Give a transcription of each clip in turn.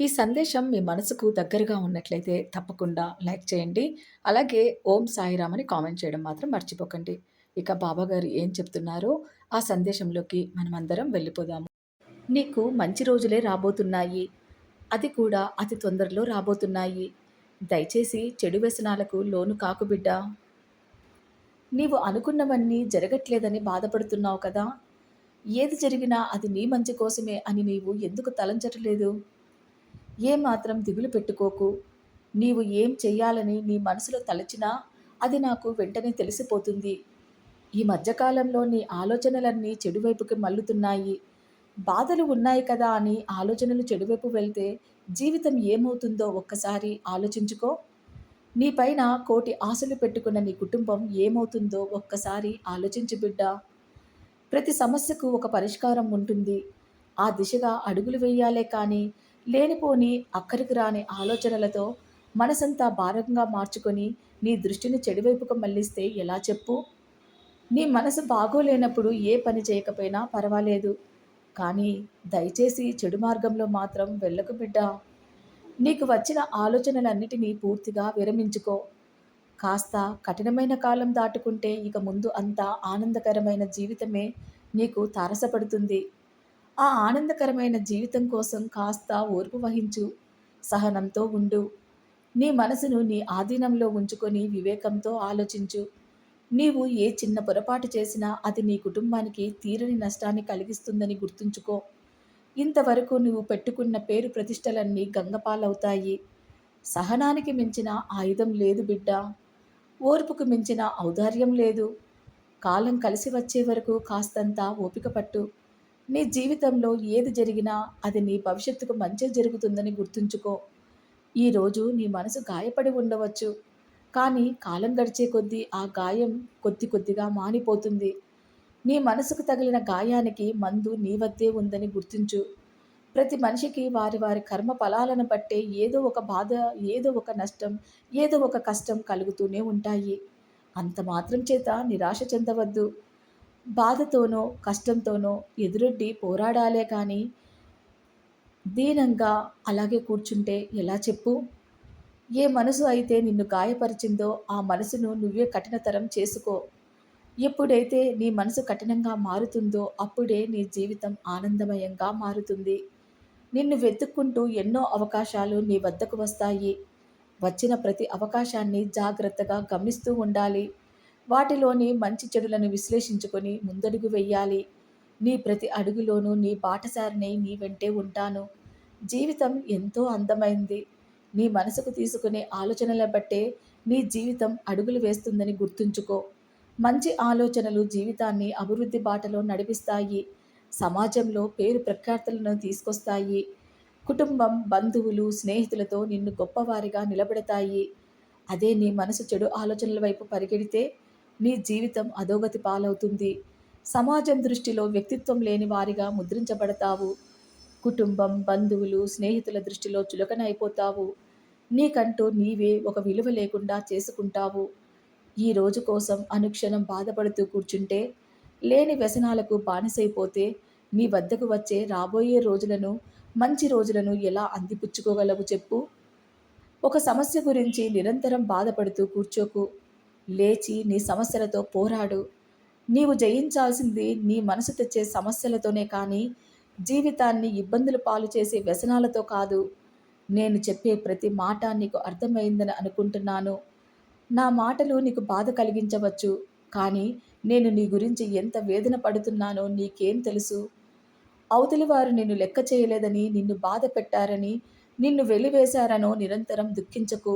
ఈ సందేశం మీ మనసుకు దగ్గరగా ఉన్నట్లయితే తప్పకుండా లైక్ చేయండి. అలాగే ఓం సాయిరామ్ అని కామెంట్ చేయడం మాత్రం మర్చిపోకండి. ఇక బాబా గారు ఏం చెప్తున్నారో ఆ సందేశంలోకి మనమందరం వెళ్ళిపోదాము నీకు మంచి రోజులే రాబోతున్నాయి. అది కూడా అతి తొందరలో రాబోతున్నాయి. దయచేసి చెడు వ్యసనాలకు లోను కాకుబిడ్డ నీవు అనుకున్నవన్నీ జరగట్లేదని బాధపడుతున్నావు కదా. ఏది జరిగినా అది నీ మంచి కోసమే అని నీవు ఎందుకు తలంచట్లేదు? ఏమాత్రం దిగులు పెట్టుకోకు. నీవు ఏం చెయ్యాలని నీ మనసులో తలచినా అది నాకు వెంటనే తెలిసిపోతుంది. ఈ మధ్యకాలంలో నీ ఆలోచనలన్నీ చెడువైపుకి మల్లుతున్నాయి బాధలు ఉన్నాయి కదా అని ఆలోచనలు చెడువైపు వెళ్తే జీవితం ఏమవుతుందో ఒక్కసారి ఆలోచించుకో. నీ పైన కోటి ఆశలు పెట్టుకున్న నీ కుటుంబం ఏమవుతుందో ఒక్కసారి ఆలోచించు బిడ్డ. ప్రతి సమస్యకు ఒక పరిష్కారం ఉంటుంది. ఆ దిశగా అడుగులు వేయాలే కానీ లేనిపోని అక్కడికి రాని ఆలోచనలతో మనసంతా భారంగా మార్చుకొని నీ దృష్టిని చెడువైపుకు మళ్ళిస్తే ఎలా చెప్పు? నీ మనసు బాగోలేనప్పుడు ఏ పని చేయకపోయినా పర్వాలేదు. కానీ దయచేసి చెడు మార్గంలో మాత్రం వెళ్ళకు బిడ్డ. నీకు వచ్చిన ఆలోచనలన్నిటినీ పూర్తిగా విరమించుకో. కాస్త కఠినమైన కాలం దాటుకుంటే ఇక ముందు అంతా ఆనందకరమైన జీవితమే నీకు తారసపడుతుంది. ఆ ఆనందకరమైన జీవితం కోసం కాస్త ఓర్పు వహించు సహనంతో ఉండు. నీ మనసును నీ ఆధీనంలో ఉంచుకొని వివేకంతో ఆలోచించు. నీవు ఏ చిన్న పొరపాటు చేసినా అది నీ కుటుంబానికి తీరని నష్టాన్ని కలిగిస్తుందని గుర్తుంచుకో. ఇంతవరకు నువ్వు పెట్టుకున్న పేరు ప్రతిష్టలన్నీ గంగపాలవుతాయి. సహనానికి మించిన ఆయుధం లేదు బిడ్డ. ఓర్పుకు మించిన ఔదార్యం లేదు. కాలం కలిసి వచ్చే వరకు కాస్తంత ఓపిక పట్టు. నీ జీవితంలో ఏది జరిగినా అది నీ భవిష్యత్తుకు మంచి జరుగుతుందని గుర్తుంచుకో. ఈరోజు నీ మనసు గాయపడి ఉండవచ్చు. కానీ కాలం గడిచే కొద్దీ ఆ గాయం కొద్ది కొద్దిగా మానిపోతుంది. నీ మనసుకు తగిలిన గాయానికి మందు నీ వద్దే ఉందని గుర్తించు. ప్రతి మనిషికి వారి వారి కర్మ ఫలాలను బట్టే ఏదో ఒక బాధ ఏదో ఒక నష్టం ఏదో ఒక కష్టం కలుగుతూనే ఉంటాయి. అంత మాత్రం చేత నిరాశ చెందవద్దు. బాధతోనో కష్టంతోనో ఎదురొడ్డి పోరాడాలే కానీ దీనంగా అలాగే కూర్చుంటే ఎలా చెప్పు? ఏ మనసు అయితే నిన్ను గాయపరిచిందో ఆ మనసును నువ్వే కఠినతరం చేసుకో. ఎప్పుడైతే నీ మనసు కఠినంగా మారుతుందో అప్పుడే నీ జీవితం ఆనందమయంగా మారుతుంది. నిన్ను వెతుక్కుంటూ ఎన్నో అవకాశాలు నీ వద్దకు వస్తాయి. వచ్చిన ప్రతి అవకాశాన్ని జాగ్రత్తగా గమనిస్తూ ఉండాలి. వాటిలోని మంచి చెడులను విశ్లేషించుకొని ముందడుగు వెయ్యాలి నీ ప్రతి అడుగులోనూ నీ బాటసారినై నీ వెంటే ఉంటాను. జీవితం ఎంతో అందమైంది. నీ మనసుకు తీసుకునే ఆలోచనల బట్టే నీ జీవితం అడుగులు వేస్తుందని గుర్తుంచుకో. మంచి ఆలోచనలు జీవితాన్ని అభివృద్ధి బాటలో నడిపిస్తాయి. సమాజంలో పేరు ప్రఖ్యాతులను తీసుకొస్తాయి. కుటుంబం బంధువులు స్నేహితులతో నిన్ను గొప్పవారిగా నిలబెడతాయి. అదే నీ మనసు చెడు ఆలోచనల వైపు పరిగెడితే నీ జీవితం అధోగతి పాలవుతుంది. సమాజం దృష్టిలో వ్యక్తిత్వం లేని వారిగా ముద్రించబడతావు. కుటుంబం బంధువులు స్నేహితుల దృష్టిలో చులకన అయిపోతావు నీకంటూ నీవే ఒక విలువ లేకుండా చేసుకుంటావు. ఈ రోజు కోసం అనుక్షణం బాధపడుతూ కూర్చుంటే లేని వ్యసనాలకు బానిసైపోతే నీ వద్దకు వచ్చే రాబోయే రోజులను మంచి రోజులను ఎలా అందిపుచ్చుకోగలవు చెప్పు. ఒక సమస్య గురించి నిరంతరం బాధపడుతూ కూర్చోకు. లేచి నీ సమస్యలతో పోరాడు. నీవు జయించాల్సింది నీ మనసు తెచ్చే సమస్యలతోనే కానీ జీవితాన్ని ఇబ్బందులు పాలు చేసే వ్యసనాలతో కాదు. నేను చెప్పే ప్రతి మాట నీకు అర్థమైందని అనుకుంటున్నాను. నా మాటలు నీకు బాధ కలిగించవచ్చు కానీ నేను నీ గురించి ఎంత వేదన పడుతున్నానో నీకేం తెలుసు. అవతలి వారు నిన్ను లెక్క చేయలేదని నిన్ను బాధ పెట్టారని నిన్ను వెలివేశారనో నిరంతరం దుఃఖించకు.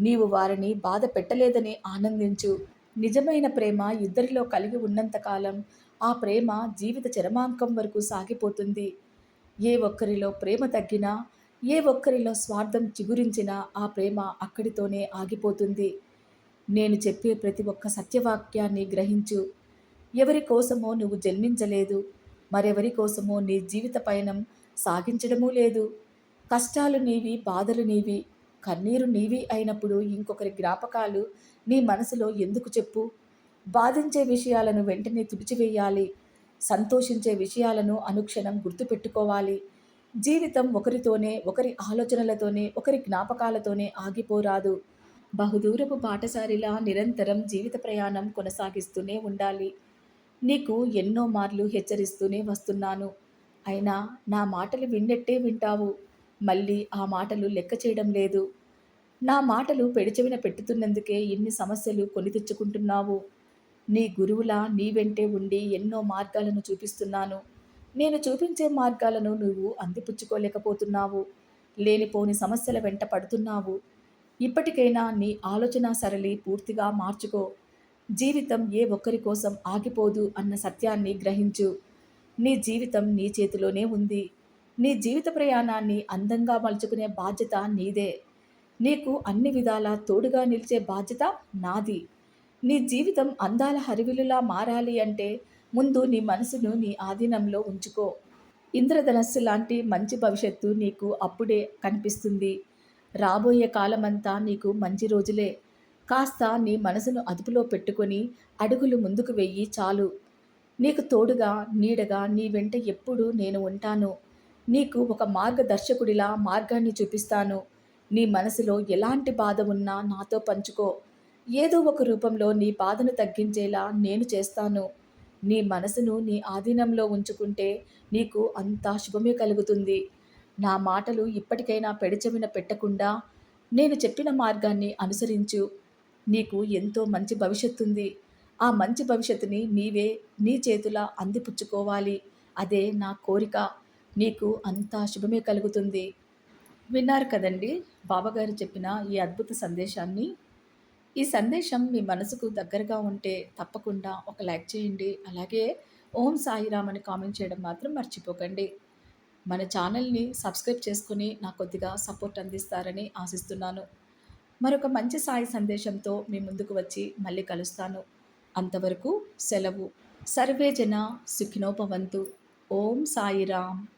నీవు వారిని బాధ పెట్టలేదని ఆనందించు. నిజమైన ప్రేమ ఇద్దరిలో కలిగి ఉన్నంతకాలం ఆ ప్రేమ జీవిత చరమాంకం వరకు సాగిపోతుంది. ఏ ఒక్కరిలో ప్రేమ తగ్గినా ఏ ఒక్కరిలో స్వార్థం చిగురించినా ఆ ప్రేమ అక్కడితోనే ఆగిపోతుంది. నేను చెప్పే ప్రతి ఒక్క సత్యవాక్యాన్ని గ్రహించు. ఎవరి కోసమో నువ్వు జన్మించలేదు. మరెవరి కోసమో నీ జీవిత పయనం సాగించడమూ లేదు. కష్టాలు నీవి బాధలు నీవి. కన్నీరు నీవి అయినప్పుడు ఇంకొకరి జ్ఞాపకాలు నీ మనసులో ఎందుకు చెప్పు? బాధించే విషయాలను వెంటనే తుడిచివేయాలి. సంతోషించే విషయాలను అనుక్షణం గుర్తుపెట్టుకోవాలి. జీవితం ఒకరితోనే ఒకరి ఆలోచనలతోనే ఒకరి జ్ఞాపకాలతోనే ఆగిపోరాదు. బహుదూరపు బాటసారిలా నిరంతరం జీవిత ప్రయాణం కొనసాగిస్తూనే ఉండాలి. నీకు ఎన్నో మార్లు హెచ్చరిస్తూనే వస్తున్నాను. అయినా నా మాటలు విన్నట్టే వింటావు. మళ్ళీ ఆ మాటలు లెక్క చేయడం లేదు. నా మాటలు పెడిచెవిన పెట్టుతున్నందుకే ఇన్ని సమస్యలు కొని తెచ్చుకుంటున్నావు? నీ గురువులా నీ వెంటే ఉండి ఎన్నో మార్గాలను చూపిస్తున్నాను. నేను చూపించే మార్గాలను నువ్వు అందిపుచ్చుకోలేకపోతున్నావు. లేనిపోని సమస్యల వెంట పడుతున్నావు. ఇప్పటికైనా నీ ఆలోచన సరళి పూర్తిగా మార్చుకో. జీవితం ఏ ఒక్కరి కోసం ఆగిపోదు అన్న సత్యాన్ని గ్రహించు. నీ జీవితం నీ చేతిలోనే ఉంది. నీ జీవిత ప్రయాణాన్ని అందంగా మలుచుకునే బాధ్యత నీదే. నీకు అన్ని విధాలా తోడుగా నిలిచే బాధ్యత నాది. నీ జీవితం అందాల హరివిలులా మారాలి అంటే ముందు నీ మనసును నీ ఆధీనంలో ఉంచుకో. ఇంద్రధనస్సు లాంటి మంచి భవిష్యత్తు నీకు అప్పుడే కనిపిస్తుంది. రాబోయే కాలమంతా నీకు మంచి రోజులే. కాస్త నీ మనసును అదుపులో పెట్టుకొని అడుగులు ముందుకు వెయ్యి చాలు. నీకు తోడుగా నీడగా నీ వెంట ఎప్పుడూ నేను ఉంటాను. నీకు ఒక మార్గదర్శకుడిలా మార్గాన్ని చూపిస్తాను. నీ మనసులో ఎలాంటి బాధ ఉన్నా నాతో పంచుకో. ఏదో ఒక రూపంలో నీ బాధను తగ్గించేలా నేను చేస్తాను. నీ మనసును నీ ఆధీనంలో ఉంచుకుంటే నీకు అంతా శుభమే కలుగుతుంది. నా మాటలు ఇప్పటికైనా పెడచెవిన పెట్టకుండా నేను చెప్పిన మార్గాన్ని అనుసరించు. నీకు ఎంతో మంచి భవిష్యత్తుంది. ఆ మంచి భవిష్యత్తుని నీవే నీ చేతుల అందిపుచ్చుకోవాలి. అదే నా కోరిక. నీకు అంతా శుభమే కలుగుతుంది. విన్నారు కదండి. బాబాగారు చెప్పిన ఈ అద్భుత సందేశాన్ని. ఈ సందేశం మీ మనసుకు దగ్గరగా ఉంటే తప్పకుండా ఒక లైక్ చేయండి. అలాగే ఓం సాయిరామ్ అని కామెంట్ చేయడం మాత్రం మర్చిపోకండి. మన ఛానల్ని సబ్స్క్రైబ్ చేసుకుని నాకు కొద్దిగా సపోర్ట్ అందిస్తారని ఆశిస్తున్నాను. మరొక మంచి సాయి సందేశంతో మీ ముందుకు వచ్చి మళ్ళీ కలుస్తాను. అంతవరకు సెలవు. సర్వే జన సుఖినోపవంతు ఓం సాయిరామ్.